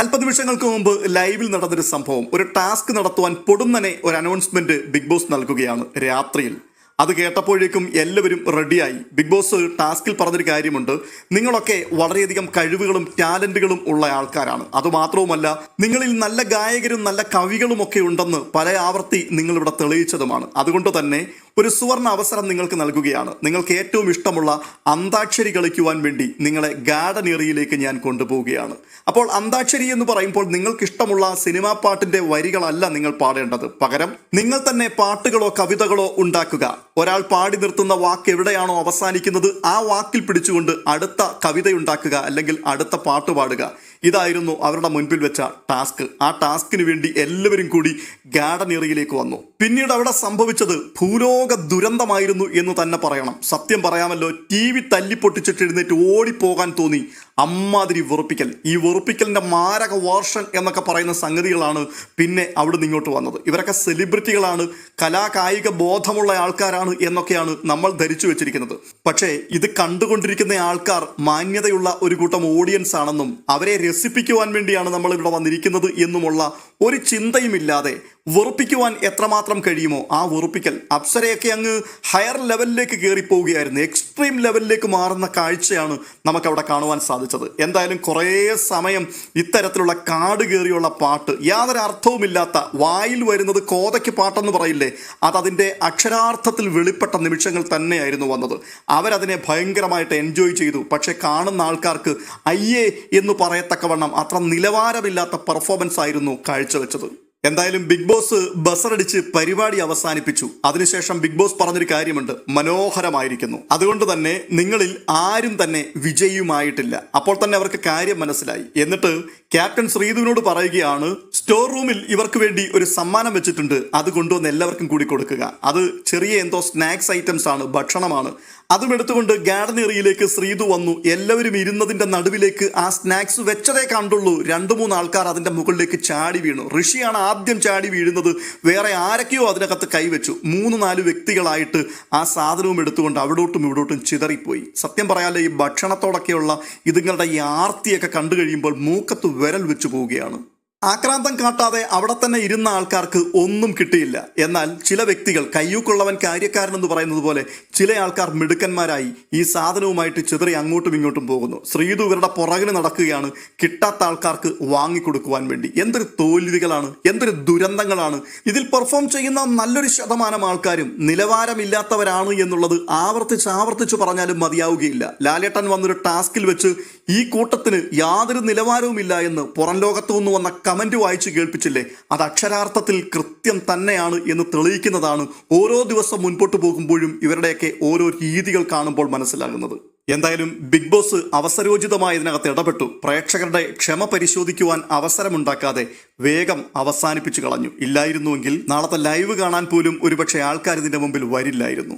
അല്പനിമിഷങ്ങൾക്ക് മുമ്പ് ലൈവിൽ നടന്നൊരു സംഭവം. ഒരു ടാസ്ക് നടത്തുവാൻ പൊടുന്നനെ ഒരു അനൗൺസ്മെന്റ് ബിഗ് ബോസ് നൽകുകയാണ് രാത്രിയിൽ. അത് കേട്ടപ്പോഴേക്കും എല്ലാവരും റെഡിയായി ബിഗ് ബോസ് ടാസ്കിൽ പറഞ്ഞൊരു കാര്യമുണ്ട്. നിങ്ങളൊക്കെ വളരെയധികം കഴിവുകളും ടാലന്റുകളും ഉള്ള ആൾക്കാരാണ്. അതുമാത്രവുമല്ല നിങ്ങളിൽ നല്ല ഗായകരും നല്ല കവികളും ഒക്കെ ഉണ്ടെന്ന് പല ആവർത്തി നിങ്ങളിവിടെ തെളിയിച്ചതുമാണ്. അതുകൊണ്ട് തന്നെ ഒരു സുവർണ അവസരം നിങ്ങൾക്ക് നൽകുകയാണ്. നിങ്ങൾക്ക് ഏറ്റവും ഇഷ്ടമുള്ള അന്താക്ഷരി കളിക്കുവാൻ വേണ്ടി നിങ്ങളെ ഗാർഡൻ ഏറിയയിലേക്ക് ഞാൻ കൊണ്ടുപോവുകയാണ്. അപ്പോൾ അന്താക്ഷരി എന്ന് പറയുമ്പോൾ നിങ്ങൾക്ക് ഇഷ്ടമുള്ള സിനിമാ പാട്ടിന്റെ വരികളല്ല നിങ്ങൾ പാടേണ്ടത്. പകരം നിങ്ങൾ തന്നെ പാട്ടുകളോ കവിതകളോ ഉണ്ടാക്കുക. ഒരാൾ പാടി നിർത്തുന്ന വാക്ക് എവിടെയാണോ അവസാനിക്കുന്നത് ആ വാക്കിൽ പിടിച്ചുകൊണ്ട് അടുത്ത കവിതയുണ്ടാക്കുക അല്ലെങ്കിൽ അടുത്ത പാട്ട് പാടുക. ഇതായിരുന്നു അവരുടെ മുൻപിൽ വെച്ച ടാസ്ക്. ആ ടാസ്കിന് വേണ്ടി എല്ലാവരും കൂടി ഗാർഡൻ ഏറിയയിലേക്ക് വന്നു. പിന്നീട് അവിടെ സംഭവിച്ചത് ഭൂലോക ദുരന്തമായിരുന്നു എന്ന് തന്നെ പറയണം. സത്യം പറയാമല്ലോ ടി വി തല്ലിപ്പൊട്ടിച്ചിട്ട് എഴുന്നേറ്റ് ഓടിപ്പോകാൻ തോന്നി. അമ്മാതിരി വെറുപ്പിക്കൽ. ഈ വെറുപ്പിക്കലിന്റെ മാരക വേർഷൻ എന്നൊക്കെ പറയുന്ന സംഗതികളാണ് പിന്നെ അവിടുന്ന് ഇങ്ങോട്ട് വന്നത്. ഇവരൊക്കെ സെലിബ്രിറ്റികളാണ് കലാകായിക ബോധമുള്ള ആൾക്കാരാണ് എന്നൊക്കെയാണ് നമ്മൾ ധരിച്ചു വെച്ചിരിക്കുന്നത്. പക്ഷേ ഇത് കണ്ടുകൊണ്ടിരിക്കുന്ന ആൾക്കാർ മാന്യതയുള്ള ഒരു കൂട്ടം ഓഡിയൻസ് ആണെന്നും അവരെ രസിപ്പിക്കുവാൻ വേണ്ടിയാണ് നമ്മൾ ഇവിടെ വന്നിരിക്കുന്നത് എന്നുമുള്ള ഒരു ചിന്തയുമില്ലാതെ വെറുപ്പിക്കുവാൻ എത്രമാത്രം കഴിയുമോ ആ വെറുപ്പിക്കൽ അപ്സരയൊക്കെ അങ്ങ് ഹയർ ലെവലിലേക്ക് കയറിപ്പോവുകയായിരുന്നു. എക്സ്ട്രീം ലെവലിലേക്ക് മാറുന്ന കാഴ്ചയാണ് നമുക്കവിടെ കാണുവാൻ സാധിച്ചത്. എന്തായാലും കുറേ സമയം ഇത്തരത്തിലുള്ള കാട് കയറിയുള്ള പാട്ട് യാതൊരു അർത്ഥവുമില്ലാത്ത വായിൽ വരുന്നത് കോതയ്ക്ക് പാട്ടെന്ന് പറയില്ലേ അതതിന്റെ അക്ഷരാർത്ഥത്തിൽ വെളിപ്പെട്ട നിമിഷങ്ങൾ തന്നെയായിരുന്നു വന്നത്. അവരതിനെ ഭയങ്കരമായിട്ട് എൻജോയ് ചെയ്തു. പക്ഷേ കാണുന്ന ആൾക്കാർക്ക് അയ്യേ എന്ന് പറയത്തക്കവണ്ണം അത്ര നിലവാരമില്ലാത്ത പെർഫോമൻസ് ആയിരുന്നു കാഴ്ചവെച്ചത്. എന്തായാലും ബിഗ് ബോസ് ബസറടിച്ച് പരിപാടി അവസാനിപ്പിച്ചു. അതിനുശേഷം ബിഗ് ബോസ് പറഞ്ഞൊരു കാര്യമുണ്ട്. മനോഹരമായിരിക്കുന്നു. അതുകൊണ്ട് തന്നെ നിങ്ങളിൽ ആരും തന്നെ വിജയിയുമായിട്ടില്ല. അപ്പോൾ തന്നെ അവർക്ക് കാര്യം മനസ്സിലായി. എന്നിട്ട് ക്യാപ്റ്റൻ ശ്രീധുവിനോട് പറയുകയാണ് സ്റ്റോർ റൂമിൽ ഇവർക്ക് വേണ്ടി ഒരു സമ്മാനം വെച്ചിട്ടുണ്ട്. അത് കൊണ്ടുവന്ന് എല്ലാവർക്കും കൂടി കൊടുക്കുക. അത് ചെറിയ എന്തോ സ്നാക്സ് ഐറ്റംസ് ആണ് ഭക്ഷണമാണ്. അതും എടുത്തുകൊണ്ട് ഗാർഡൻ ഏറിയയിലേക്ക് ശ്രീതു വന്നു. എല്ലാവരും ഇരുന്നതിന്റെ നടുവിലേക്ക് ആ സ്നാക്സ് വെച്ചതേ കണ്ടുള്ളൂ. രണ്ടു മൂന്ന് ആൾക്കാർ അതിന്റെ മുകളിലേക്ക് ചാടി വീണു. ഋഷിയാണ് ആദ്യം ചാടി വീഴുന്നത് വേറെ ആരൊക്കെയോ അതിനകത്ത് കൈവച്ചു. മൂന്ന് നാല് വ്യക്തികളായിട്ട് ആ സാധനവും എടുത്തുകൊണ്ട് അവിടോട്ടും ഇവിടോട്ടും ചിതറിപ്പോയി. സത്യം പറയാലോ ഈ ഭക്ഷണത്തോടൊക്കെയുള്ള ഇതുങ്ങളുടെ ഈ ആർത്തിയൊക്കെ കണ്ടു കഴിയുമ്പോൾ മൂക്കത്ത് വിരൽ വെച്ചു പോവുകയാണ്. ആക്രാന്തം കാട്ടാതെ അവിടെ തന്നെ ഇരുന്ന ആൾക്കാർക്ക് ഒന്നും കിട്ടിയില്ല. എന്നാൽ ചില വ്യക്തികൾ കയ്യൂക്കുള്ളവൻ കാര്യക്കാരൻ എന്ന് പറയുന്നത് പോലെ ചില ആൾക്കാർ മിടുക്കന്മാരായി ഈ സാധനവുമായിട്ട് ചിതറി അങ്ങോട്ടും ഇങ്ങോട്ടും പോകുന്നു. ശ്രീതു ഇവരുടെ പുറകിന് നടക്കുകയാണ്. കിട്ടാത്ത ആൾക്കാർക്ക് വാങ്ങിക്കൊടുക്കുവാൻ വേണ്ടി. എന്തൊരു തോൽവികളാണ് എന്തൊരു ദുരന്തങ്ങളാണ്. ഇതിൽ പെർഫോം ചെയ്യുന്ന നല്ലൊരു ശതമാനം ആൾക്കാരും നിലവാരമില്ലാത്തവരാണ് എന്നുള്ളത് ആവർത്തിച്ച് ആവർത്തിച്ച് പറഞ്ഞാലും മതിയാവുകയില്ല. ലാലേട്ടൻ വന്നൊരു ടാസ്കിൽ വെച്ച് ഈ കൂട്ടത്തിന് യാതൊരു നിലവാരവുമില്ല എന്ന് പുറം ലോകത്തു നിന്ന് വന്ന കമന്റ് വായിച്ചു കേൾപ്പിച്ചില്ലേ? അത് അക്ഷരാർത്ഥത്തിൽ കൃത്യം തന്നെയാണ് എന്ന് തെളിയിക്കുന്നതാണ് ഓരോ ദിവസം മുൻപോട്ട് പോകുമ്പോഴും ഇവരുടെയൊക്കെ ഓരോ രീതികൾ കാണുമ്പോൾ മനസ്സിലാകുന്നത്. എന്തായാലും ബിഗ് ബോസ് അവസരോചിതമായ ഇതിനകത്ത് ഇടപെട്ടു. പ്രേക്ഷകരുടെ ക്ഷമ പരിശോധിക്കുവാൻ അവസരമുണ്ടാക്കാതെ വേഗം അവസാനിപ്പിച്ചു കളഞ്ഞു. ഇല്ലായിരുന്നുവെങ്കിൽ നാളത്തെ ലൈവ് കാണാൻ പോലും ഒരുപക്ഷെ ആൾക്കാർ ഇതിന്റെ മുമ്പിൽ വരില്ലായിരുന്നു.